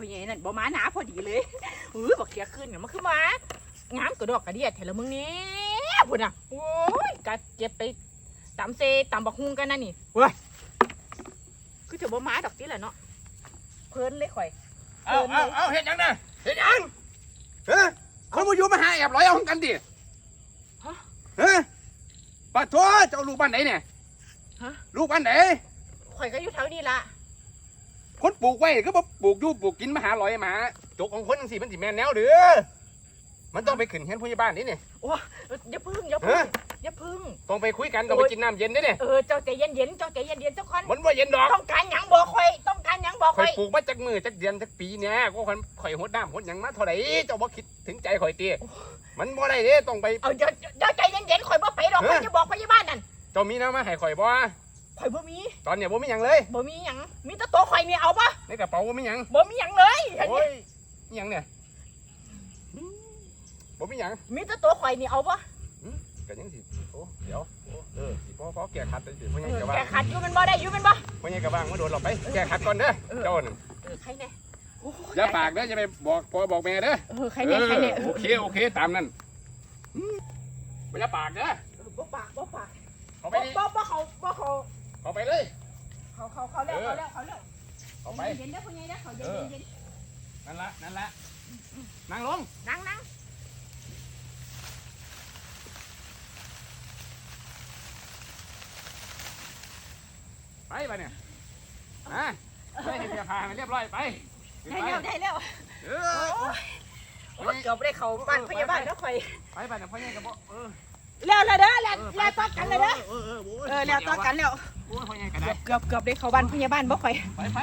พ่อใหญ่นั่นบ่มาหนาพอดีเลยอุ้ยบอกเกียขึ้นเนี่ยมันคือมางามกระดอกกระเดียดเห็นแล้วมึงนี่พุ่นอะโอ้ยกะเก็บไปตำเซตำบักฮุงกันนั่นนี่เว้ยคือจะบ่มาดอกติแหละเนาะเพลินเลยข่อยเอาเอาเอาเฮ็ดหยังนะเฮ็ดหยังเฮ้ยคนมาอยู่มาหาแอบร้อยเอาของกันดิฮะเฮ้ยปะโถเจ้าลูกบ้านไหนเนี่ยฮะลูกบ้านไหนข่อยก็อยู่แถวนี้ละ คนปลูกไว้ก็บ่ปลูกอยู่ปลูกกินมาหาลอยมาจกของคนจังซี่มันสิแม่นแนวเด้อมันต้องไปขึ้นเฮียนผู้ใหญ่บ้านนี่นี่โอ้อย่าพึ่งอย่าพึ่งฮะ อย่าพึ่ง ต้องไปคุยกันต้องไปกินน้ำเย็นเด้อเนี่ยเออเจ้าใจเย็นๆเจ้าใจเย็นๆเจ้าคนมันว่าเย็นดอกต้องการหยังบอกข่อยต้องการหยังบอกข่อข่ยอยปลูกมาจากมือจากเดือนจากปีเนี่ยก็ข่อยข่อยหดน้ำหดหยังมาเท่าไหร่เจ้าบ่คิดถึงใจข่อยตีมันบ่ได้เด้ต้องไป เอาเจ้าเจ้าใจเย็นๆข่อยบ่ไปหรอกเออข่อยจะบอกพยาบาลนั่นเจ้ามีน้ำมาให้ข่อยบ่ ข่อยบ่มีตอนเนี้ยบ่มีหยังเลย บ่มีหยังมีแต่ตัวข่อยนี่เอาปะในกระเป๋าบ่มีหยังบ่มีหยังเลยโอ้ยอิหยังเนี่ยบ่มีหยังมีแต่ตัวข่อยนี่เอาปะก็ยังสิโอ้เดี๋ยวโอ้เออสิพ่อพ่อแก้ขัดจังสิพ่อใหญ่เออก็ว่าแกขัดอยู่มันบ่ได้อยู่มันบ่พ่อใหญ่ก็ว่างมาโดนเราไปแก้ขัดก่อนเด้อเออเจ้านั่นเออใครแน่โอ้อย่าปากเด้ออย่าไปบอกพ่อบอกแม่เด้อเออใครแน่ใครแน่เออโอเคโอเคตามนั้นอืมบ่อย่าปากเด้อเออบ่ปากบ่ปากเอาไปบ่ดิบ่บ่เขาบ่ เขาเอาไปเลยเขาเขาเขาแล้วเขาแล้วเขาแล้วเอาไปเย็นๆเด้อพ่อใหญ่เด้อเขาเย็นๆเย็นนั่นละนั่นละนั่งลงๆนั่งนั่งไปไปเนี่ยนะไปเห็นเสื้อผ้าให้มันเรียบร้อยไปได้แล้วได้แล้วเอโอ้อยโอ้ยเกือบได้เข้าบ้านพยาบาลแล้วข่อยไปไปเนี่ยพ่อใหญ่ก็บอกเออแล้วแล้วเด้อแล้วแล้วต่อกันเลยเด้อเออเออโอ้ยเออแล้วต่อกันแล้ว โอ้ยพ่อใหญ่ก็เกืได้อบเกือบเกือบได้เข้าบ้านพยาบาลบ่ข่อย ไปไป